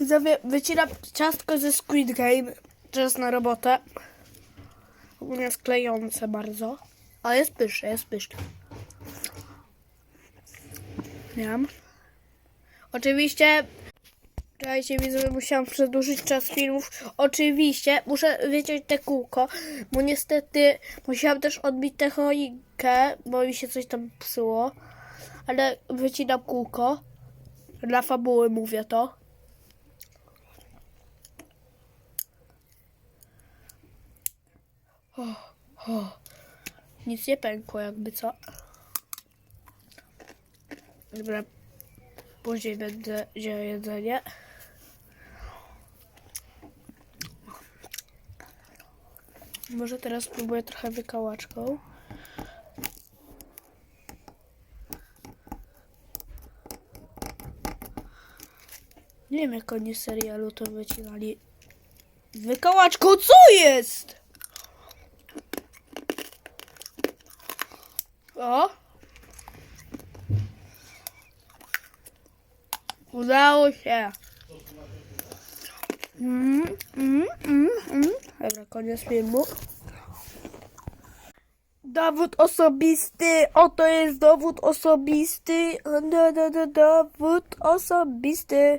Widzowie, wycinam ciastko ze Squid Game. Czas na robotę. Ogólnie jest klejące bardzo. Ale jest pyszne, jest pyszne. Miam. Oczywiście, czekajcie, widzowie, musiałam przedłużyć czas filmów. Oczywiście, muszę wyciąć te kółko, bo niestety musiałam też odbić tę choinkę, bo mi się coś tam psuło. Ale wycinam kółko. Dla fabuły mówię to. Nic nie pękło, jakby co. Dobra. Później będę wziął jedzenie. Może teraz spróbuję trochę wykałaczką. Nie wiem, jak oni serialu to wycinali. Wykałaczką, co jest? O! Udało się. Mm, mm, mm, mm. Dobra, koniec filmu. Dowód osobisty. Oto jest dowód osobisty. Do, do, do, dowód osobisty.